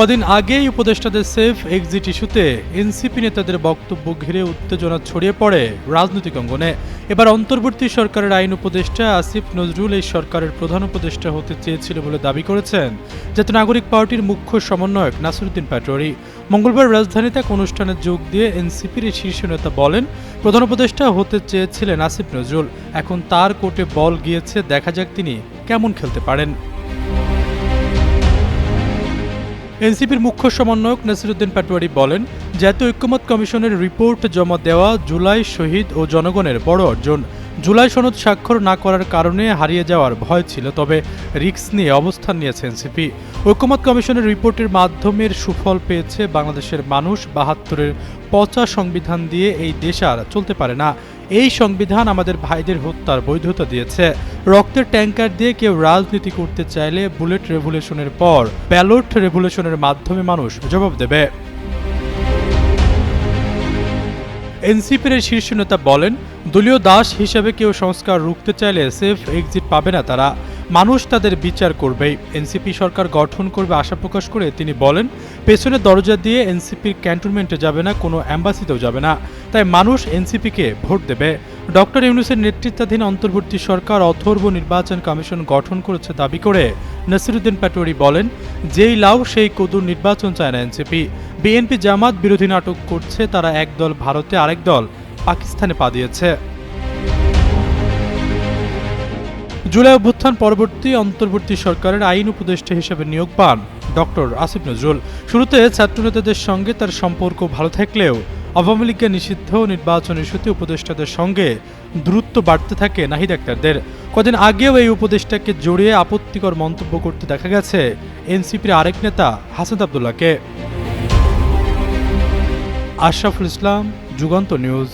কদিন আগেই উপদেষ্টাদের সেফ এক্সিট ইস্যুতে এনসিপি নেতাদের বক্তব্য ঘিরে উত্তেজনা ছড়িয়ে পড়ে রাজনৈতিক অঙ্গনে। এবার অন্তর্বর্তী সরকারের আইন উপদেষ্টা আসিফ নজরুল এই সরকারের প্রধান উপদেষ্টা হতে চেয়েছিল বলে দাবি করেছেন জাতীয় নাগরিক পার্টির মুখ্য সমন্বয়ক নাসিরুদ্দিন পাটোয়ারি। মঙ্গলবার রাজধানীতে এক অনুষ্ঠানে যোগ দিয়ে এনসিপির এই শীর্ষ নেতা বলেন, প্রধান উপদেষ্টা হতে চেয়েছিলেন আসিফ নজরুল। এখন তার কোর্টে বল গিয়েছে, দেখা যাক তিনি কেমন খেলতে পারেন। এনসিপির মুখ্য সমন্বয়ক নাসিরুদ্দিন পাটোয়ারি বলেন, জাতীয় ঐক্যমত কমিশনের রিপোর্ট জমা দেওয়া জুলাই শহীদ ও জনগণের বড় অর্জন। জুলাই সনদ স্বাক্ষর না করার কারণে হারিয়ে যাওয়ার ভয় ছিল, তবে রিক্স নিয়ে অবস্থান নিয়েছে এনসিপি। ঐক্যমত কমিশনের রিপোর্টের মাধ্যমের সুফল পেয়েছে বাংলাদেশের মানুষ, বাহাত্তরের পচা সংবিধান দিয়ে এই দেশ আর চলতে পারে না। এই সংবিধান আমাদের ভাইদের হত্যার বৈধতা দিয়েছে। রক্তের ট্যাঙ্কার দিয়ে কেউ রাজনীতি করতে চাইলে বুলেট রেভুলেশনের পর ব্যালট রেভুলেশনের মাধ্যমে মানুষ জবাব দেবে। এনসিপির এই শীর্ষ নেতা বলেন, দলীয় দাস হিসেবে কেউ সংস্কার রুখতে চাইলে সেফ এক্সিট পাবে না তারা। মানুষ তাদের বিচার করবেই। এনসিপি সরকার গঠন করবে আশা প্রকাশ করে তিনি বলেন পেছনের দরজা দিয়ে এনসিপির ক্যান্টনমেন্টে যাবে না, কোনো অ্যাম্বাসিতেও যাবে না। তাই মানুষ এনসিপিকে ভোট দেবে। ডক্টর ইউনুসের নেতৃত্বাধীন অন্তর্বর্তী সরকার অথর্ব নির্বাচন কমিশন গঠন করেছে দাবি করে নাসিরুদ্দিন পাটোয়ারি বলেন, যেই লাউ, সেই কদুর নির্বাচন চায় না এনসিপি। বিএনপি জামাত বিরোধী নাটক করছে, তারা এক দল ভারতে আরেক দল, পাকিস্তানে পা দিয়েছে। জুলাই অভ্যুত্থান পরবর্তী অন্তর্বর্তী সরকারের আইন উপদেষ্টা হিসেবে নিয়োগ পান ডক্টর আসিফ নজরুল। শুরুতে ছাত্রনেতাদের সঙ্গে তার সম্পর্ক ভালো থাকলেও আওয়ামী লীগের নিষিদ্ধ নির্বাচন ইস্যুতে উপদেষ্টাদের সঙ্গে দূরত্ব বাড়তে থাকে নাহিদ আক্তারদের। কদিন আগেও এই উপদেষ্টাকে জড়িয়ে আপত্তিকর মন্তব্য করতে দেখা গেছে এনসিপির আরেক নেতা হাসান আবদুল্লাহকে। আশরাফুল ইসলাম, যুগান্ত নিউজ।